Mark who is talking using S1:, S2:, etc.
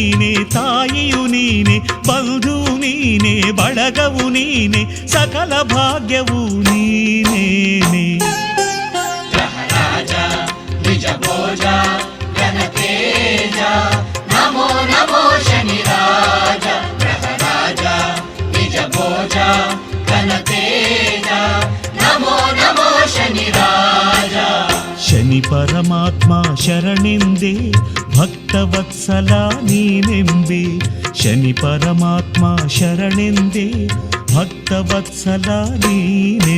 S1: ನೀನೆ ತಾಯಿಯು ನೀನೆ ಬಂಧುವು ನೀನೆ ಬಳಗವು ನೀನೆ ಸಕಲ ಭಾಗ್ಯವು ನೀನೇನೆ
S2: ನಮೋ ನಮೋ ಶನಿ ರಾಜ ರಾಜ ನಿಜ ಭೋಜ
S1: ಘನತೇಜ ಪರಮಾತ್ಮ ಶರಣೆಂದೇ ಭಕ್ತವತ್ಸಲ ನೀನೆಂಬೆ ಶನಿ ಪರಮಾತ್ಮ ಶರಣೆಂದೇ ಭಕ್ತವತ್ಸಲ ನೀನೆಂಬೆ